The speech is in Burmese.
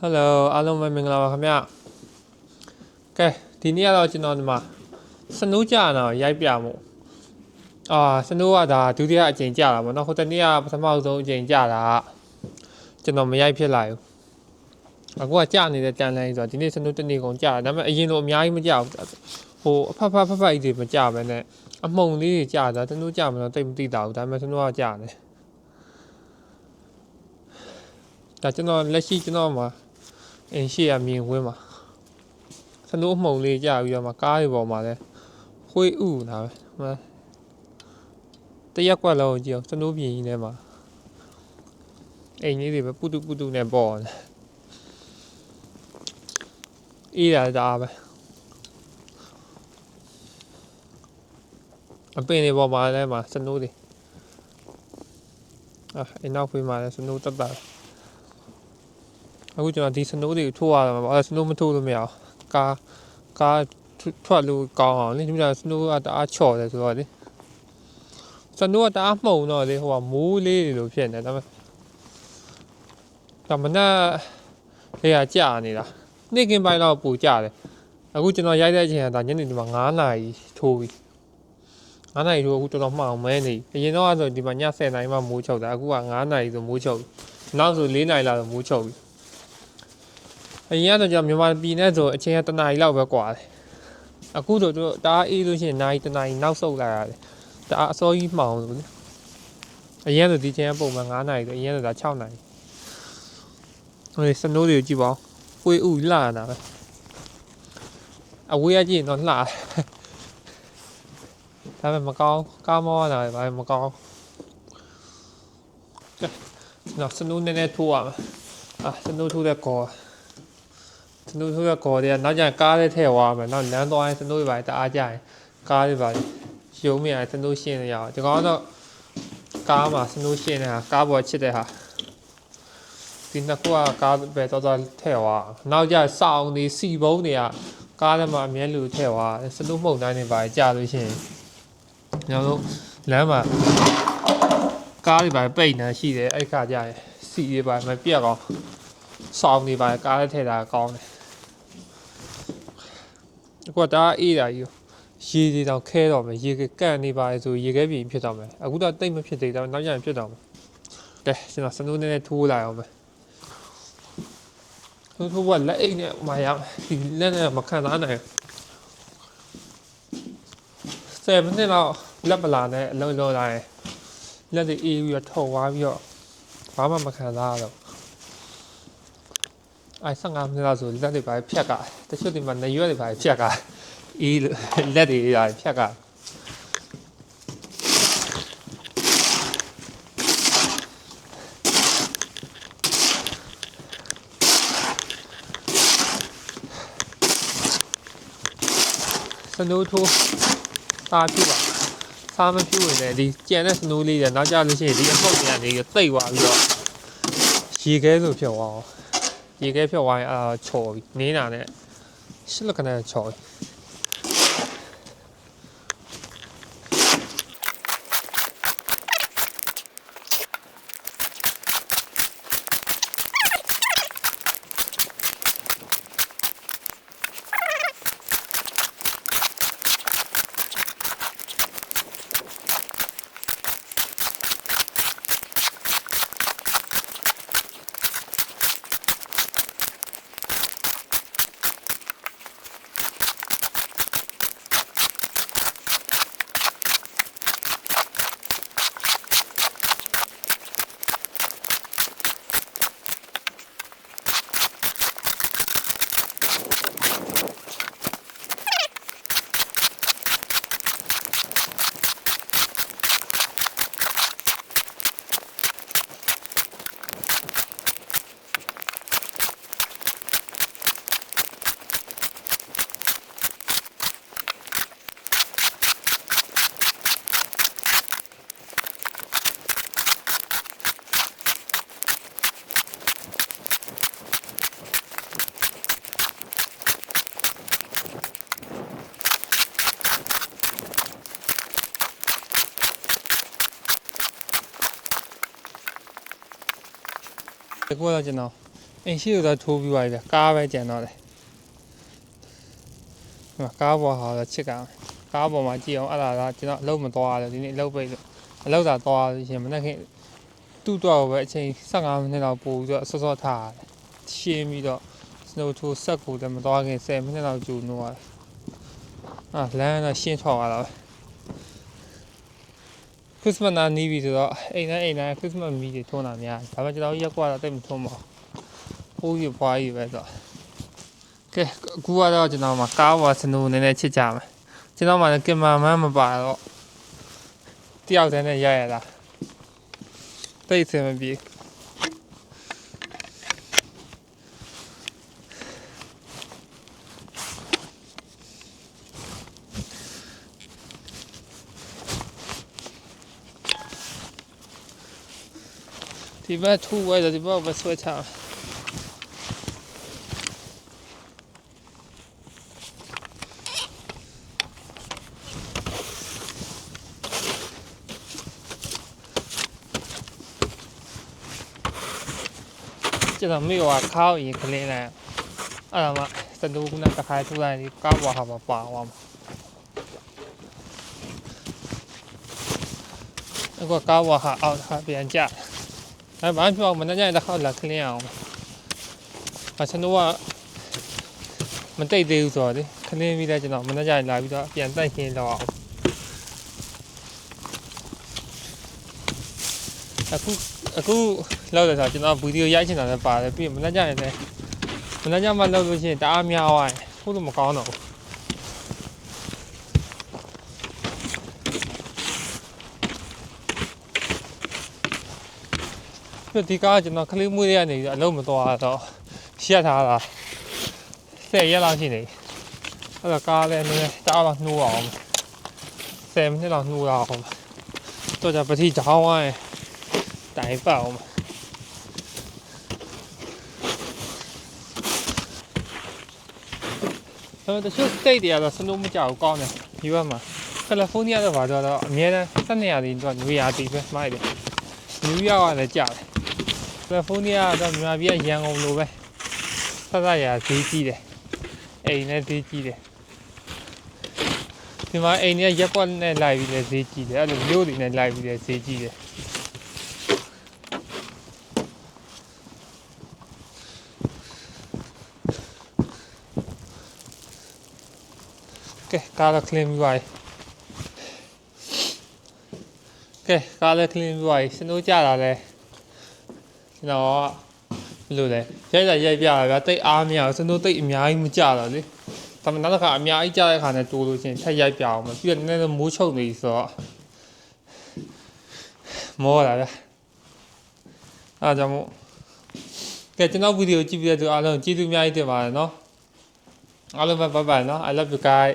ဟယ်လိုအားလုံးပဲမင်္ဂလာပါခင်ဗျကဲဒီနေ့ကတော့ကျွန်တော်ဒီမှာစနူးကြတော့ရိုက်ပြမှုအာစနူးကဒါဒုတိယအကြိမ်ကြတာပေါ့နော်ဟိုတနေ့ကပထမဆုံးအကြိမ်ကြတာကကျွန်တော်မရိုက်ဖြစ်လာဘူးအခုကကြနေတဲ့တန်လိုင်းဆိုတော့ဒီနေ့စနူးတစ်နေ့ကုန်ကြတာဒါပေမဲ့အရင်လိုအများကြီးမကြဘူးဟိုအဖက်ဖက်ဖက်ဖက်ကြီးတွေမကြဘဲနဲ့အမှုံလေးတွေကြတာစနူးကြမလို့တိတ်မသိတာဘူးဒါပေမဲ့စနူးကကြတယ်ဒါကျွန်တော်လက်ရှိကျွန်တော်မှာ အင်းရှိရမြင်ဝင်းမှာစနိုးမှုံလေးကြာပြီးတော့မှကားတွေပေါ်မှာလဲခွေးဥနာပဲဟမ်တရက်ကွက်လုံးကြည့်အောင်စနိုးပြင်ကြီးထဲမှာအိမ်လေးတွေပဲပုတုပုတုနဲ့ပေါ်တယ်အေးရတာပဲအပင်တွေပေါ်မှာလဲမှာစနိုးတွေအာအနောက်ဖေးမှာလဲစနိုးတက်တာ အခုကျွန်တော်ဒီစနိုးတွေကိုထိုးရမှာပေါ့အဲစနိုးမထိုးလို့မရအောင်ကားကားထွက်လို့ကောင်းအောင်လေဒီမှာစနိုးကတအားချော်တယ်ဆိုတော့လေစနိုးကတအားမှုံတော့လေဟိုကမိုးလေးတွေလိုဖြစ်နေတယ်ဒါပေမဲ့ဒါမနက်လေးကကြာနေတာနေ့ကင်းပိုင်းတော့ပူကြတယ်အခုကျွန်တော်ရိုက်တဲ့အချိန်ကဒါညနေဒီမှာ9နာရီထိုးပြီ9နာရီထိုးအခုတော်တော်မှောင်မဲနေအရင်တော့ဆိုဒီမှာည10နာရီမှမိုးချုပ်တာအခုက9နာရီဆိုမိုးချုပ်နောက်ဆို4နာရီလာဆိုမိုးချုပ်ပြီ အရင်ကတော့ကျွန်တော်မြန်မာပြည်နဲ့ဆိုအချိန်ကတနာရီလောက်ပဲကွာတယ်အခုဆိုသူတို့တအားအေးလို့ရှိရင်နာရီတနာရီနောက်ဆုတ်လာရတယ်တအားအစောကြီးမှောင်လို့လေအရင်ဆိုဒီချိန်ကပုံမှန်9နာရီဆိုအရင်ဆိုဒါ6နာရီဟိုစနိုးတွေကိုကြည့်ပါဦးပွေဥလှတာပဲအဝေးကကြည့်ရင်တော့လှဒါပေမဲ့မကောင်းကားမောတာပဲမကောင်းနော်စနိုးနည်းနည်းထိုးရမှာအာစနိုးထိုးတဲ့ကော နိုးထိုးရခေါ်တယ်နောက်ကျရင်ကားလေးထည့်သွားမယ်နောက်လမ်းသွားရင်စနိုးတွေပါတအားကြရင်ကားလေးပါရုံးမြရစနိုးရှင်းနေရအောင်ဒီကောင်တော့ကားမှာစနိုးရှင်းနေတာကားပေါ်ချစ်တဲ့ဟာဒီနှစ်ခုကကားပဲတော့တော့ထည့်သွားနောက်ကျစောင်းနေစီဘုံတွေကကားထဲမှာအမြဲလူထည့်သွားစနိုးမှုန်တိုင်းတွေပါကြာလို့ရှိရင်ကျွန်တော်တို့လမ်းမှာကားတွေပါပိတ်နေရှိတယ်အဲ့ခါကျရင်စီတွေပါမပြတ်အောင်စောင်းတွေပါကားထဲထည့်တာကောင်းတယ် အခုကဒါအေးတာကြီးရေတွေတော့ခဲတော့မယ်ရေကကန့်နေပါလေဆိုရေခဲပြင်ဖြစ်တော့မယ်အခုတော့တိတ်မဖြစ်သေးတော့နောက်ကျရင်ဖြစ်တော့မယ်ကဲကျွန်တော်စနိုးနဲ့ထိုးလိုက်အောင်ပဲထိုးထိုးကလက်အိတ်နဲ့မရဒီလက်နဲ့မခံစားနိုင်ဆယ်မိနစ်တော့လက်ပလာနဲ့အလုံးလုံးလာရင်လက်တွေအေးပြီးတော့ထုံသွားပြီးတော့ဘာမှမခံစားရတော့ အဲ15မိနစ်လောက်ဆိုလက်တွေပါဖြတ်ကတချို့ဒီမှာနေရွက်တွေပါဖြတ်ကအေးလက်တွေရာဖြတ်ကစနိုးထိုးစားပြပါစားမပြဝင်လေဒီကြံတဲ့စနိုးလေးတွေနောက်ကျလို့ရှိရင်ဒီအပုတ်တွေကနေသိပ်သွားပြီးတော့ရေခဲဆိုဖြစ်သွားအောင် ရေခဲဖြုတ်သွားရင်အာချော်ပြီနင်းတာနဲ့ရှစ်လက်ကနဲ့ချော်ပြီ ဒီကောတော့ကျွန်တော်အိမ်ရှိတော့ထိုးပြီးသွားပြီဗျကားပဲကျန်တော့တယ်ဟိုကားပေါ်ဟာတော့ချစ်ကမယ်ကားပေါ်မှာကြည့်အောင်အဲ့ဒါကကျွန်တော်အလုပ်မသွားရတယ်ဒီနေ့အလုပ်ပိတ်လို့အလုပ်သာသွားလို့ရှရင်မနေ့ကတူ့တော့ပဲအချိန်15မိနစ်လောက်ပို့ပြီးတော့စောစောထားရတယ်ရှင်းပြီးတော့ snow ထိုးဆက်ကိုတည်းမသွားခင်10မိနစ်လောက်ကြိုနိုးရတယ်အာလမ်းတော့ရှင်းထွက်သွားတာပဲခ ရစ်စမတ်နာနီးပြီဆိုတော့အိမ်နဲ့အိမ်နဲ့ခရစ်စမတ်မီးတွေထွန်းတာများတယ်ဒါပေမဲ့ကျွန်တော်ရက်ကွာတော့တိတ်မထွန်းပါဘူးပိုးရပွားကြီးပဲဆိုတော့ကဲအခုကတော့ကျွန်တော်မှာကားပေါ်စနိုးနည်းနည်းချစ်ကြမယ်ကျွန်တော်မှလည်းကင်မရာမန်မပါတော့တယောက်တည်းနဲ့ရရတာတိတ်အဆင်မပြေ ဒီဘက်ထူဝဲဆိုဒီဘက်ပဲဆွဲချမယ်ကျွန်တော်မိကခါရင်ကလင်းလိုက်အဲ့ဒါမှစတူကနဲ့တစ်ခါထူလိုက်ဒီကားပေါ်ဟာပါပါသွားမှာအခုကားပေါ်ဟာအောက်ဟာပြန်ကြ အဲ့ဘာဖြစ်အောင်မနေ့ကတစ်ခါလာကလင်းအောင်အစနိုးကမတိတ်သေးဘူးဆိုတော့ဒီကလင်းပြီးတော့ကျွန်တော်မနေ့ကလာပြီးတော့ပြန်တိုက်ခင်းတော့အောင်အခုအခုလောက်တယ်ဆိုတော့ကျွန်တော်ဗီဒီယိုရိုက်ချင်တာလည်းပါတယ်ပြီးရင်မနေ့ကျရင်လည်းမနေ့ကျမှလောက်လို့ရှိရင်တအားများသွားတယ်ဟုတ်လို့မကောင်းတော့ဘူး ပြဒီကားကကျွန်တော်ခလေးမွေးရနေပြီးတော့အလုံးမသွားတော့ရှက်ထားတာဆယ်ရက်လောက်ရှိနေအဲ့တော့ကားလည်းနည်းနည်းတအားတော့နှိုးအောင်ဆယ်မိနစ်လောက်နှိုးရအောင်တော့ကြပတိချောင်းဝိုင်းတိုင်ပေါ့အောင်အဲတချို့ state တွေကတော့စနိုးမကြောက်ဘူးကောင်းတယ်ဒီဘက်မှာကယ်လီဖိုးနီးယားတော့ဘာတော့တော့အများနဲ့ဆက်နေရတယ်တော့ညွေရာတီပဲမိုက်တယ်နယူးယောက်ကလည်းကြာတယ် ကယ်လီဖိုးနီးယားကတော့မြန်မာပြည်ကရန်ကုန်လိုပဲဆက်ဆက်ရာဈေးကြီးတယ်အိမ်နဲ့ဈေးကြီးတယ်ဒီမှာအိမ်နဲ့ရက်ကွက်နဲ့လိုက်ပြီးလည်းဈေးကြီးတယ်အဲ့လိုမြို့တွေနဲ့လိုက်ပြီးလည်းဈေးကြီးတယ်ကဲကားတော့ clean ပြီးပါပြီကဲကားလည်း clean ပြီးပါပြီစနိုးကြတာလဲ ကျွန်တော်ကဘယ်လိုလဲရိုက်တာရိုက်ပြတာဗျာတိတ်အားမရဘူးစနိုးတိတ်အများကြီးမကြတော့လေဒါမှမဟုတ်နောက်တစ်ခါအများကြီးကြတဲ့ခါနဲ့တိုးလို့ချင်းထက်ရိုက်ပြအောင်မယ်ပြီးတော့နည်းနည်းတော့မိုးချုပ်နေပြီဆိုတော့မောလာဗျာအားကြောင့်မို့ကဲကျွန်တော်ဗီဒီယိုကြည့်ပြီးတဲ့သူအားလုံးကျေးဇူးအများကြီးတင်ပါတယ်နော်အားလုံးပဲဘိုင်ဘိုင်နော် I love you guys